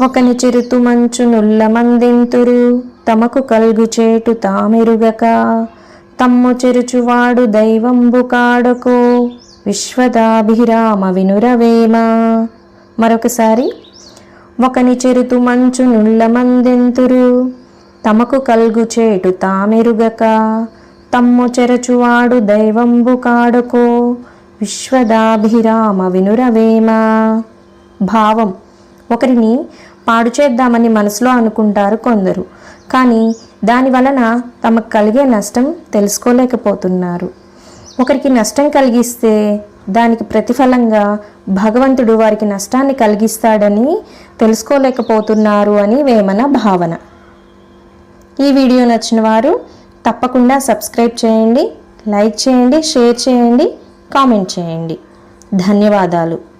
ఒకని చిరుతు మంచు నుల్ల మందెంతురు తమకు కల్గు చేటు తామెరుగక. తమ్ము చెరుచువాడు దైవంబు కాడకో విశ్వదాభిరామ వినురవేమ. మరొకసారి ఒకని చెరుతు మంచు నుల్లమందెంతురు తమకు కల్గు చేటు తామెరుగక. తమ్ము చెరచువాడు దైవంబు కాడకో విశ్వదాభిరామ వినురవేమ. భావం ఒకరిని పాడు చేద్దామని మనసులో అనుకుంటారు కొందరు. కానీ దాని వలన తమకు కలిగే నష్టం తెలుసుకోలేకపోతున్నారు. ఒకరికి నష్టం కలిగిస్తే దానికి ప్రతిఫలంగా భగవంతుడు వారికి నష్టాన్ని కలిగిస్తాడని తెలుసుకోలేకపోతున్నారు అని వేమన భావన. ఈ వీడియో నచ్చిన వారు తప్పకుండా సబ్స్క్రైబ్ చేయండి లైక్ చేయండి షేర్ చేయండి కామెంట్ చేయండి. ధన్యవాదాలు.